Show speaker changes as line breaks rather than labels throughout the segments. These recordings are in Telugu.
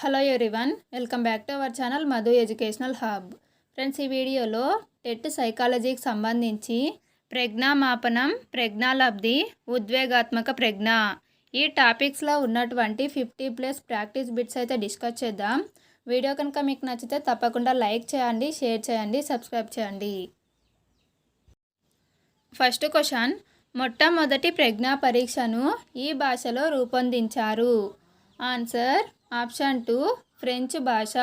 Hello everyone welcome back to our channel Madhu educational hub friends ఈ వీడియోలో టెట్ సైకాలజీకి సంబంధించి ప్రజ్ఞామాపనం ప్రజ్ఞాలబ్ధి ఉద్వేగాత్మక ప్రజ్ఞ. ఈ టాపిక్స్లో ఉన్నటువంటి ఫిఫ్టీ ప్లస్ ప్రాక్టీస్ బిట్స్ అయితే డిస్కస్ చేద్దాం. వీడియో కనుక మీకు నచ్చితే తప్పకుండా లైక్ చేయండి షేర్ చేయండి సబ్స్క్రైబ్ చేయండి. ఫస్ట్ క్వశ్చన్ మొట్టమొదటి ప్రజ్ఞా పరీక్షను ఈ భాషలో రూపొందించారు. ఆన్సర్ ఆప్షన్ టూ ఫ్రెంచ్ భాష.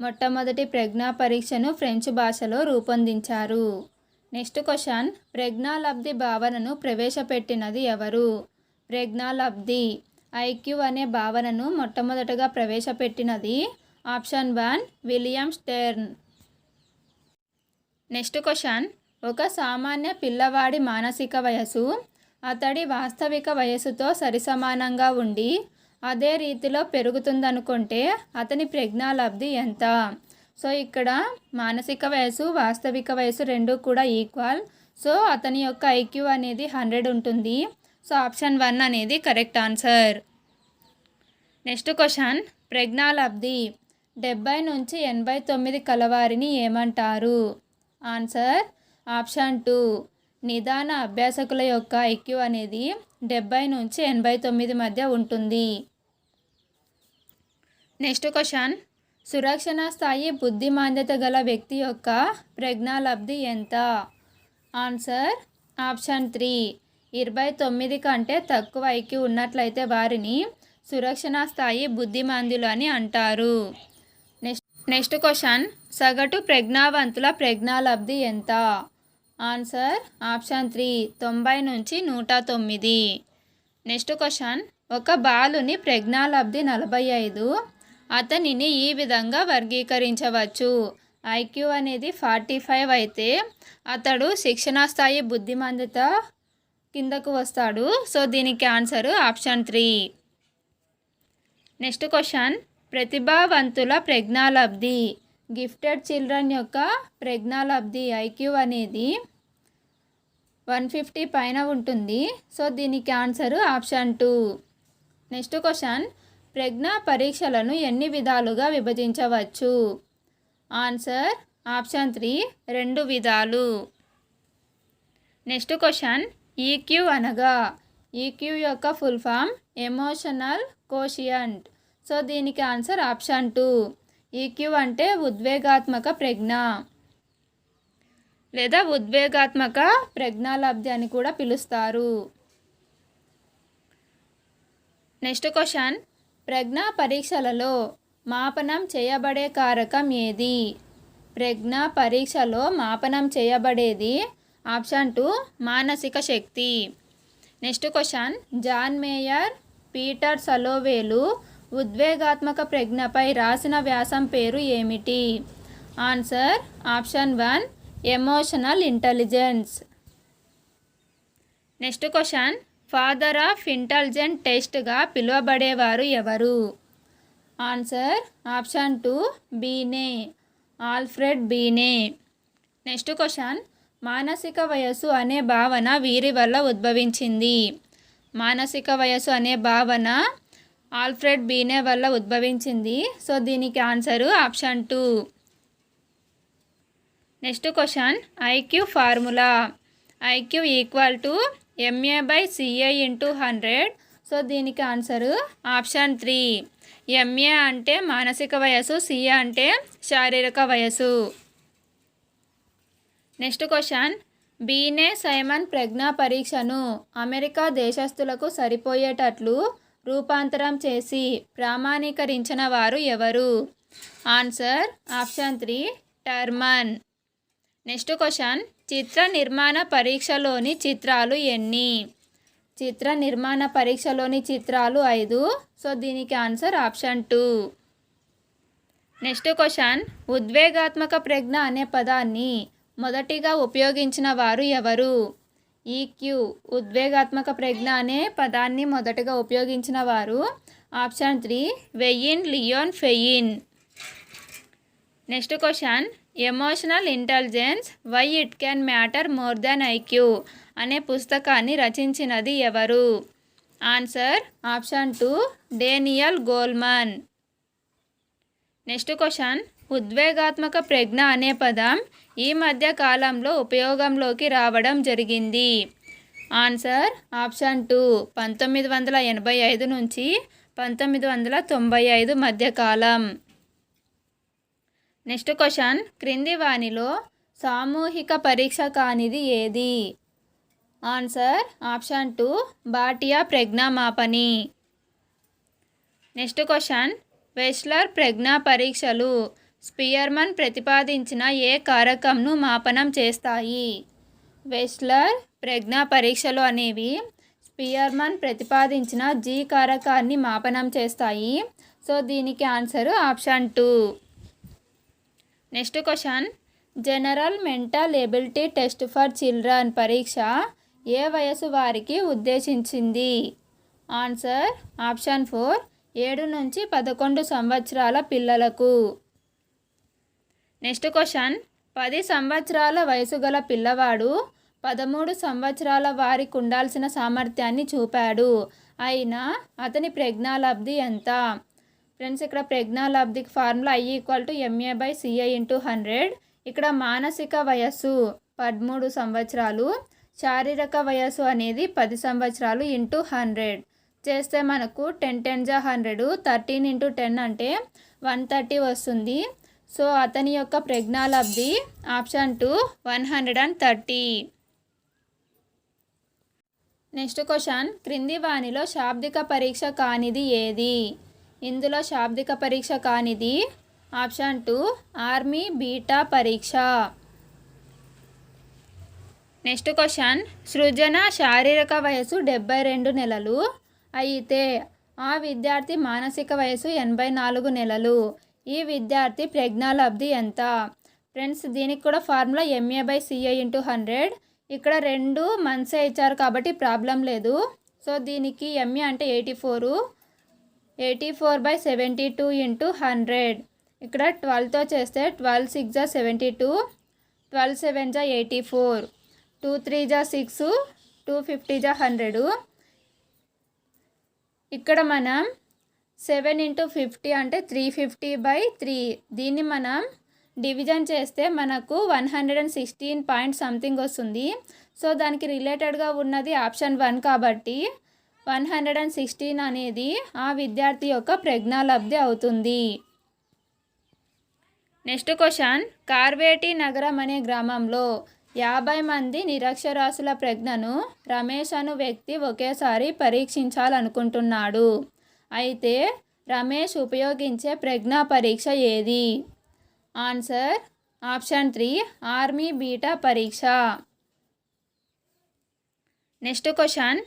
మొట్టమొదటి ప్రజ్ఞా పరీక్షను ఫ్రెంచ్ భాషలో రూపొందించారు. నెక్స్ట్ క్వశ్చన్ ప్రజ్ఞాలబ్ధి భావనను ప్రవేశపెట్టినది ఎవరు? ప్రజ్ఞాలబ్ధి ఐక్యూ అనే భావనను మొట్టమొదటగా ప్రవేశపెట్టినది option one William Stern. Next question ఒక సామాన్య పిల్లవాడి మానసిక వయసు అతడి వాస్తవిక వయసుతో సరిసమానంగా ఉండి అదే రీతిలో పెరుగుతుందనుకుంటే అతని ప్రజ్ఞాలబ్ధి ఎంత? సో ఇక్కడ మానసిక వయసు వాస్తవిక వయసు రెండు కూడా ఈక్వల్. సో అతని యొక్క ఐక్యూ అనేది హండ్రెడ్ ఉంటుంది. సో ఆప్షన్ వన్ అనేది కరెక్ట్ ఆన్సర్. Next question. ప్రజ్ఞాలబ్ధి డెబ్బై నుంచి ఎనభై తొమ్మిది కలవారిని ఏమంటారు? Answer option two. నిదాన అభ్యాసకుల యొక్క ఐక్యూ అనేది డెబ్బై నుంచి ఎనభై తొమ్మిది మధ్య ఉంటుంది. Next question. సురక్షణ స్థాయి బుద్ధిమాంద్యత గల వ్యక్తి యొక్క ప్రజ్ఞాలబ్ధి ఎంత? Answer option three. ఇరవై తొమ్మిది కంటే తక్కువ ఐక్యూ ఉన్నట్లయితే వారిని సురక్షణ స్థాయి బుద్ధిమాంద్యులు అని అంటారు. Next next question. సగటు ప్రజ్ఞావంతుల ప్రజ్ఞాలబ్ధి ఎంత? Answer option three. తొంభై నుంచి నూట తొమ్మిది. Next question. ఒక బాలుని ప్రజ్ఞాలబ్ధి నలభై ఐదు అతనిని ఈ విధంగా వర్గీకరించవచ్చు. ఐక్యూ అనేది ఫార్టీ ఫైవ్ అయితే అతడు శిక్షణా స్థాయి బుద్ధిమంతత కిందకు వస్తాడు. సో దీనికి answer option three. Next question. ప్రతిభావంతుల ప్రజ్ఞాలబ్ధి. గిఫ్టెడ్ చిల్డ్రన్ యొక్క ప్రజ్ఞాలబ్ధి ఐక్యూ అనేది వన్ ఫిఫ్టీ పైన ఉంటుంది. సో దీనికి answer option two. Next question. ప్రజ్ఞా పరీక్షలను ఎన్ని విధాలుగా విభజించవచ్చు? ఆన్సర్ ఆప్షన్ త్రీ రెండు విధాలు. నెక్స్ట్ క్వశ్చన్ ఈక్యూ అనగా ఈక్యూ యొక్క full form emotional quotient. So దీనికి ఆన్సర్ ఆప్షన్ టూ. ఈక్యూ అంటే ఉద్వేగాత్మక ప్రజ్ఞ. లేదా ఉద్వేగాత్మక ప్రజ్ఞాలబ్ధి అని కూడా పిలుస్తారు. నెక్స్ట్ క్వశ్చన్ ప్రజ్ఞా పరీక్షలలో మాపనం చేయబడే కారకం ఏది? ప్రజ్ఞా పరీక్షలో మాపనం చేయబడేది ఆప్షన్ టూ మానసిక శక్తి. Next question John Mayer Peter సలోవేలు ఉద్వేగాత్మక ప్రజ్ఞపై రాసిన వ్యాసం పేరు ఏమిటి? Answer option one emotional intelligence. Next question father of intelligent టెస్ట్గా పిలువబడేవారు ఎవరు? Answer option two Binet. Alfred Binet. Next question. మానసిక వయస్సు అనే భావన వీరి వల్ల ఉద్భవించింది. మానసిక వయస్సు అనే భావన ఆల్ఫ్రెడ్ బీనే వల్ల ఉద్భవించింది. సో దీనికి answer option two. Next question. IQ formula. IQ equal to MA by CA into hundred so దీనికి ఆన్సరు ఆప్షన్ త్రీ ఎంఏ అంటే మానసిక వయసు సిఏ అంటే శారీరక వయసు నెక్స్ట్ క్వశ్చన్ బీనే సైమన్ ప్రజ్ఞా పరీక్షను అమెరికా దేశస్థులకు సరిపోయేటట్లు రూపాంతరం చేసి ప్రామాణీకరించిన వారు ఎవరు? Answer option three Terman next question. చిత్ర నిర్మాణ పరీక్షలోని చిత్రాలు ఎన్ని? చిత్ర నిర్మాణ పరీక్షలోని చిత్రాలు ఐదు. సో దీనికి answer option two. Next question. ఉద్వేగాత్మక ప్రజ్ఞ అనే పదాన్ని మొదటిగా ఉపయోగించిన వారు ఎవరు? ఈక్యూ ఉద్వేగాత్మక ప్రజ్ఞ అనే పదాన్ని మొదటగా ఉపయోగించిన వారు. Option three Wayne Leon Fein. Next question. Emotional intelligence why it can matter more than IQ అనే పుస్తకాన్ని రచించినది ఎవరు? Answer option two Daniel Goleman. Next question. ఉద్వేగాత్మక ప్రజ్ఞ అనే పదం ఈ మధ్య కాలంలో ఉపయోగంలోకి రావడం జరిగింది. ఆన్సర్ ఆప్షన్ టూ పంతొమ్మిది వందల ఎనభై ఐదు నుంచి పంతొమ్మిది వందల తొంభై ఐదు మధ్యకాలం నెక్స్ట్ క్వశ్చన్. క్రింది వానిలో సామూహిక పరీక్ష కానిది ఏది? ఆన్సర్ ఆప్షన్ టూ బాటియా ప్రజ్ఞామాపని నెక్స్ట్ క్వశ్చన్. వెస్లర్ ప్రజ్ఞా పరీక్షలు స్పియర్మన్ ప్రతిపాదించిన ఏ కారకంను మాపనం చేస్తాయి? వెస్లర్ ప్రజ్ఞా పరీక్షలు అనేవి స్పియర్మన్ ప్రతిపాదించిన జీ కారకాన్ని మాపనం చేస్తాయి. సో దీనికి answer option two. Next question. General mental ability test for children పరీక్ష ఏ వయసు వారికి ఉద్దేశించింది? Answer option four. ఏడు నుంచి పదకొండు సంవత్సరాల పిల్లలకు. Next question. పది సంవత్సరాల వయసు గల పిల్లవాడు పదమూడు సంవత్సరాల వారికి ఉండాల్సిన సామర్థ్యాన్ని చూపాడు. అయినా అతని ప్రజ్ఞాలబ్ధి ఎంత? ఫ్రెండ్స్ ఇక్కడ ప్రజ్ఞాలబ్ధికి formula I equal to MA by CI into hundred. ఇక్కడ మానసిక వయస్సు పదమూడు సంవత్సరాలు శారీరక వయస్సు అనేది పది సంవత్సరాలు ఇంటూ హండ్రెడ్. చేస్తే మనకు టెన్ టెన్ జా హండ్రెడ్ థర్టీన్ ఇంటూ టెన్ అంటే వన్ థర్టీ వస్తుంది. సో అతని యొక్క ప్రజ్ఞాలబ్ధి option two one hundred and thirty. Next question క్రింది వాణిలో శాబ్దిక పరీక్ష కానిది ఏది? ఇందులో శాబ్దిక పరీక్ష కానిది ఆప్షన్ టూ ఆర్మీ బీటా పరీక్ష. నెక్స్ట్ క్వశ్చన్ సృజన శారీరక వయసు డెబ్బై రెండు నెలలు అయితే ఆ విద్యార్థి మానసిక వయసు ఎనభై నాలుగు నెలలు. ఈ విద్యార్థి ప్రజ్ఞాలబ్ధి ఎంత? ఫ్రెండ్స్ దీనికి కూడా formula MA by CA into hundred ఇక్కడ రెండు మంత్సే ఇచ్చారు కాబట్టి ప్రాబ్లం లేదు. సో దీనికి ఎంఏ అంటే eighty four. Eighty four by seventy two into hundred ఇక్కడ ట్వెల్వ్తో చేస్తే ట్వెల్వ్ సిక్స్ జా సెవెంటీ టూ ట్వెల్వ్ సెవెన్ జా ఎయిటీ ఫోర్ టూ త్రీ జా సిక్స్ టూ ఫిఫ్టీ జా హండ్రెడ్ ఇక్కడ మనం సెవెన్ ఇంటూ ఫిఫ్టీ అంటే త్రీ ఫిఫ్టీ బై త్రీ దీన్ని మనం డివిజన్ చేస్తే మనకు one hundred and sixteen point something వస్తుంది. సో దానికి రిలేటెడ్గా ఉన్నది ఆప్షన్ వన్ కాబట్టి వన్ హండ్రెడ్ అండ్ సిక్స్టీన్ అనేది ఆ విద్యార్థి యొక్క ప్రజ్ఞాలబ్ధి అవుతుంది. Next question. కార్వేటి నగరం అనే గ్రామంలో యాభై మంది నిరక్షరాస్యుల ప్రజ్ఞను రమేష్ అను వ్యక్తి ఒకేసారి పరీక్షించాలనుకుంటున్నాడు. అయితే రమేష్ ఉపయోగించే ప్రజ్ఞా పరీక్ష ఏది? Answer option three Army Beta పరీక్ష. Next question.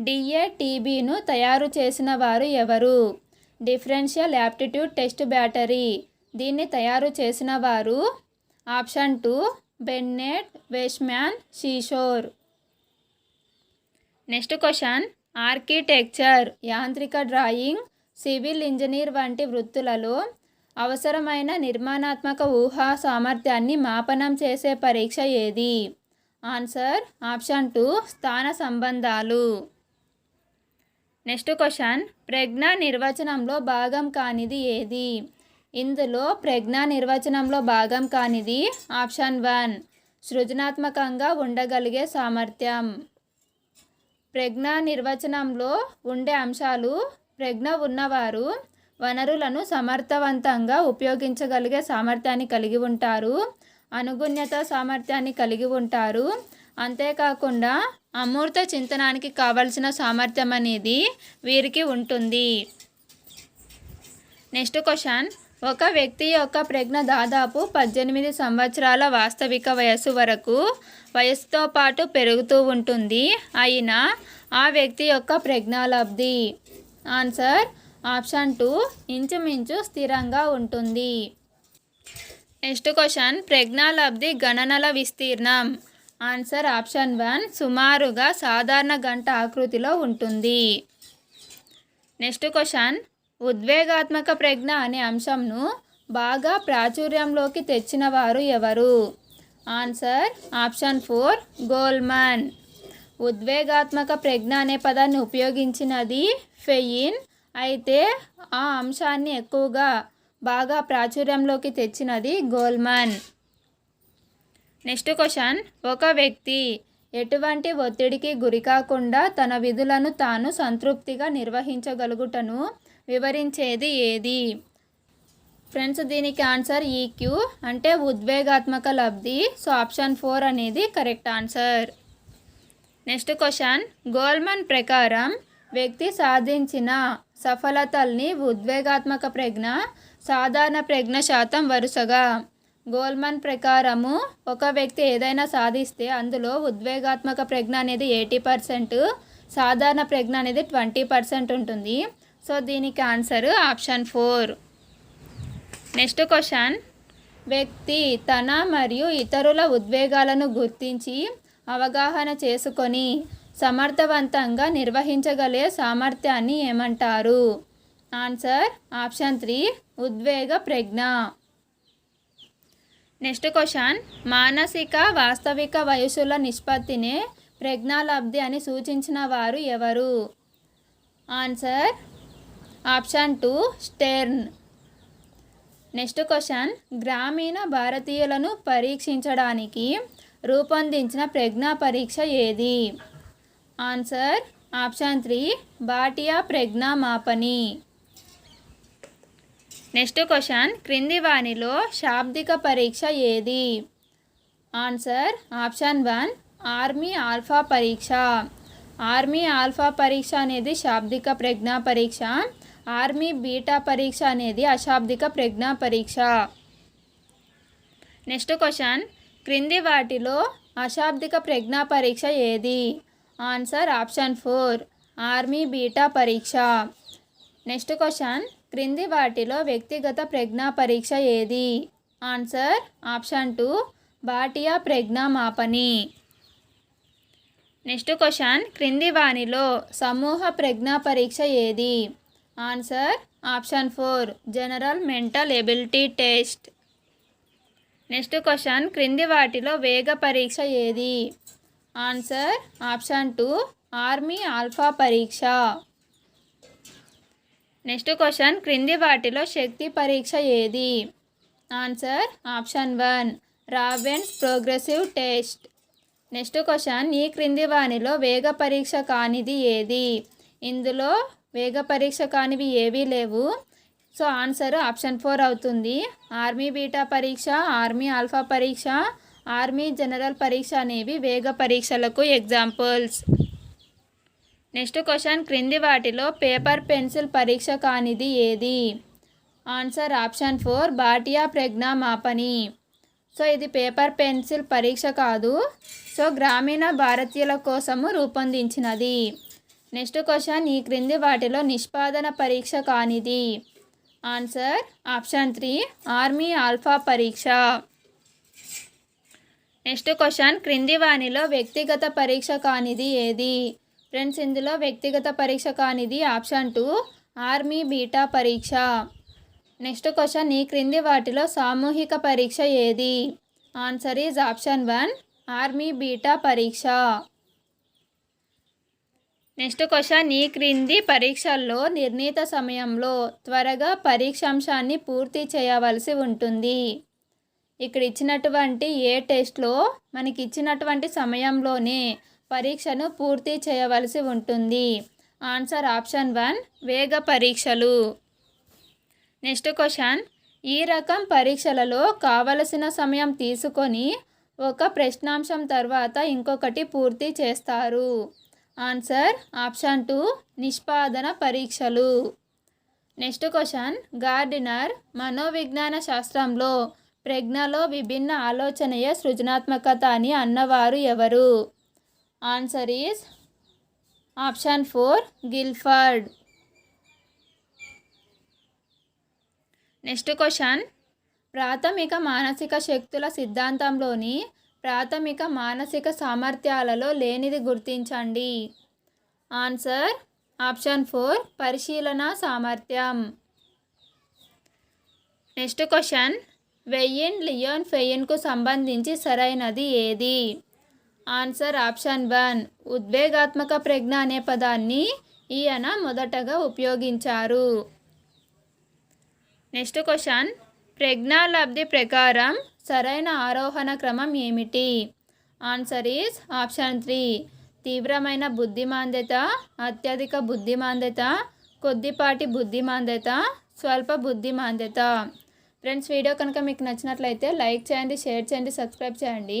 డిఏటీబీను తయారు చేసిన వారు ఎవరు? Differential aptitude test battery. దీన్ని తయారు చేసిన వారు option two Bennett Wesman Seashore next question. Architecture యాంత్రిక డ్రాయింగ్ సివిల్ ఇంజనీర్ వంటి వృత్తులలో అవసరమైన నిర్మాణాత్మక ఊహా సామర్థ్యాన్ని మాపనం చేసే పరీక్ష ఏది? ఆన్సర్ ఆప్షన్ టూ స్థాన సంబంధాలు. Next question. ప్రజ్ఞ నిర్వచనంలో భాగం కానిది ఏది? ఇందులో ప్రజ్ఞ నిర్వచనంలో భాగం కానిది ఆప్షన్ వన్. సృజనాత్మకంగా ఉండగలిగే సామర్థ్యం. ప్రజ్ఞ నిర్వచనంలో ఉండే అంశాలు ప్రజ్ఞ ఉన్నవారు వనరులను సమర్థవంతంగా ఉపయోగించగలిగే సామర్థ్యాన్ని కలిగి ఉంటారు అనుగుణ్యత సామర్థ్యాన్ని కలిగి ఉంటారు అంతేకాకుండా అమూర్త చింతనానికి కావలసిన సామర్థ్యం అనేది వీరికి ఉంటుంది. Next question. ఒక వ్యక్తి యొక్క ప్రజ్ఞ దాదాపు పద్దెనిమిది సంవత్సరాల వాస్తవిక వయస్సు వరకు వయస్సుతో పాటు పెరుగుతూ ఉంటుంది. అయినా ఆ వ్యక్తి యొక్క ప్రజ్ఞాలబ్ధి ఆన్సర్. Option two. ఇంచుమించు స్థిరంగా ఉంటుంది. Next question. ప్రజ్ఞాలబ్ధి గణనల విస్తీర్ణం. ఆన్సర్ ఆప్షన్ వన్ సుమారుగా సాధారణ గంట ఆకృతిలో ఉంటుంది. Next question. ఉద్వేగాత్మక ప్రజ్ఞ అనే అంశంను బాగా ప్రాచుర్యంలోకి తెచ్చిన వారు ఎవరు? Answer option four Goleman. ఉద్వేగాత్మక ప్రజ్ఞ అనే పదాన్ని ఉపయోగించినది ఫెయిన్. అయితే ఆ అంశాన్ని ఎక్కువగా బాగా ప్రాచుర్యంలోకి తెచ్చినది గోల్మన్. Next question. ఒక వ్యక్తి ఎటువంటి ఒత్తిడికి గురికాకుండా తన విధులను తాను సంతృప్తిగా నిర్వహించగలుగుటను వివరించేది ఏది? ఫ్రెండ్స్ దీనికి ఆన్సర్ ఈక్యూ అంటే ఉద్వేగాత్మక లబ్ధి. సో ఆప్షన్ ఫోర్ అనేది correct answer. Next question. Goleman ప్రకారం వ్యక్తి సాధించిన సఫలతల్ని ఉద్వేగాత్మక ప్రజ్ఞ సాధారణ ప్రజ్ఞ శాతం వరుసగా గోల్మన్ ప్రకారము ఒక వ్యక్తి ఏదైనా సాధిస్తే అందులో ఉద్వేగాత్మక ప్రజ్ఞ అనేది ఎయిటీ పర్సెంట్ సాధారణ ప్రజ్ఞ అనేది ట్వంటీ పర్సెంట్ ఉంటుంది. సో దీనికి answer option four. Next question. వ్యక్తి తన మరియు ఇతరుల ఉద్వేగాలను గుర్తించి అవగాహన చేసుకొని సమర్థవంతంగా నిర్వహించగలిగే సామర్థ్యాన్ని ఏమంటారు? ఆన్సర్ ఆప్షన్ త్రీ ఉద్వేగ ప్రజ్ఞ. Next question. మానసిక వాస్తవిక వయసుల నిష్పత్తినే ప్రజ్ఞాలబ్ధి అని సూచించిన వారు ఎవరు? Answer option two Stern. Next question. గ్రామీణ భారతీయులను పరీక్షించడానికి రూపొందించిన ప్రజ్ఞా పరీక్ష ఏది? ఆన్సర్ ఆప్షన్ త్రీ బాటియా ప్రజ్ఞామాపని నెక్స్ట్ క్వశ్చన్ క్రింది వాణిలో శాబ్దిక పరీక్ష ఏది? Answer option one Army Alpha పరీక్ష. ఆర్మీ ఆల్ఫా పరీక్ష అనేది శాబ్దిక ప్రజ్ఞా పరీక్ష. ఆర్మీ బీటా పరీక్ష అనేది అశాబ్దిక ప్రజ్ఞా పరీక్ష. నెక్స్ట్ క్వశ్చన్ క్రింది వాటిలో అశాబ్దిక ప్రజ్ఞా పరీక్ష ఏది? Answer option four Army Beta పరీక్ష. నెక్స్ట్ క్వశ్చన్ క్రింది వాటిలో వ్యక్తిగత ప్రజ్ఞా పరీక్ష ఏది? ఆన్సర్ ఆప్షన్ టూ బాటియా ప్రజ్ఞా మాపని. నెక్స్ట్ క్వశ్చన్ క్రింది వానిలో సమూహ ప్రజ్ఞా పరీక్ష ఏది? Answer option four general mental ability test. Next question క్రింది వాటిలో వేగ పరీక్ష ఏది? Answer option two Army Alpha పరీక్ష. నెక్స్ట్ క్వశ్చన్ క్రింది వాటిలో శక్తి పరీక్ష ఏది? Answer option one Ravens progressive test. Next question ఈ క్రింది వానిలో వేగ పరీక్ష కానిది ఏది? ఇందులో వేగ పరీక్ష కానివి ఏవీ లేవు. సో ఆన్సర్ ఆప్షన్ ఫోర్ అవుతుంది. ఆర్మీ బీటా పరీక్ష ఆర్మీ ఆల్ఫా పరీక్ష ఆర్మీ జనరల్ పరీక్ష అనేవి వేగ పరీక్షలకు ఎగ్జాంపుల్స్. నెక్స్ట్ క్వశ్చన్ క్రింది వాటిలో పేపర్ పెన్సిల్ పరీక్ష కానిది ఏది? ఆన్సర్ ఆప్షన్ ఫోర్ బాటియా ప్రజ్ఞా మాపని సో ఇది పేపర్ పెన్సిల్ పరీక్ష కాదు. సో గ్రామీణ భారతీయుల కోసము రూపొందించినది. నెక్స్ట్ క్వశ్చన్ ఈ క్రింది వాటిలో నిష్పాదన పరీక్ష కానిది? Answer option three Army Alpha పరీక్ష. నెక్స్ట్ క్వశ్చన్ క్రింది వాణిలో వ్యక్తిగత పరీక్ష కానిది ఏది? ఫ్రెండ్స్ ఇందులో వ్యక్తిగత పరీక్ష కానిది ఆప్షన్ టూ ఆర్మీ బీటా పరీక్ష. నెక్స్ట్ క్వశ్చన్ ఈ క్రింది వాటిలో సామూహిక పరీక్ష ఏది? Answer is option one Army Beta పరీక్ష. నెక్స్ట్ క్వశ్చన్ ఈ క్రింది పరీక్షల్లో నిర్ణీత సమయంలో త్వరగా పరీక్షాంశాన్ని పూర్తి చేయవలసి ఉంటుంది. ఇక్కడ ఇచ్చినటువంటి ఏ టెస్ట్లో మనకి ఇచ్చినటువంటి సమయంలోనే పరీక్షను పూర్తి చేయవలసి ఉంటుంది. ఆన్సర్ ఆప్షన్ వన్ వేగ పరీక్షలు. నెక్స్ట్ క్వశ్చన్ ఈ రకం పరీక్షలలో కావలసిన సమయం తీసుకొని ఒక ప్రశ్నాంశం తర్వాత ఇంకొకటి పూర్తి చేస్తారు. ఆన్సర్ ఆప్షన్ టూ నిష్పాదన పరీక్షలు. నెక్స్ట్ క్వశ్చన్ గార్డినర్ మనోవిజ్ఞాన శాస్త్రంలో ప్రజ్ఞలో విభిన్న ఆలోచనయే సృజనాత్మకత అని అన్నవారు ఎవరు? Answer is option four Guilford next question ప్రాథమిక మానసిక శక్తుల సిద్ధాంతంలోని ప్రాథమిక మానసిక సామర్థ్యాలలో లేనిది గుర్తించండి. ఆన్సర్ ఆప్షన్ ఫోర్ పరిశీలన సామర్థ్యం. నెక్స్ట్ క్వశ్చన్ వెయ్యిన్ లియోన్ ఫెయిన్కు సంబంధించి సరైనది ఏది? Answer option one. ఉద్వేగాత్మక ప్రజ్ఞ అనే పదాన్ని ఈయన మొదటగా ఉపయోగించారు. Next question. ప్రజ్ఞాలబ్ధి ప్రకారం సరైన ఆరోహణ క్రమం ఏమిటి? Answer is option three. తీవ్రమైన బుద్ధిమాంద్యత అత్యధిక బుద్ధిమాంద్యత కొద్దిపాటి బుద్ధిమాంద్యత స్వల్ప బుద్ధిమాంద్యత. ఫ్రెండ్స్ వీడియో కనుక మీకు నచ్చినట్లయితే లైక్ చేయండి షేర్ చేయండి సబ్స్క్రైబ్ చేయండి.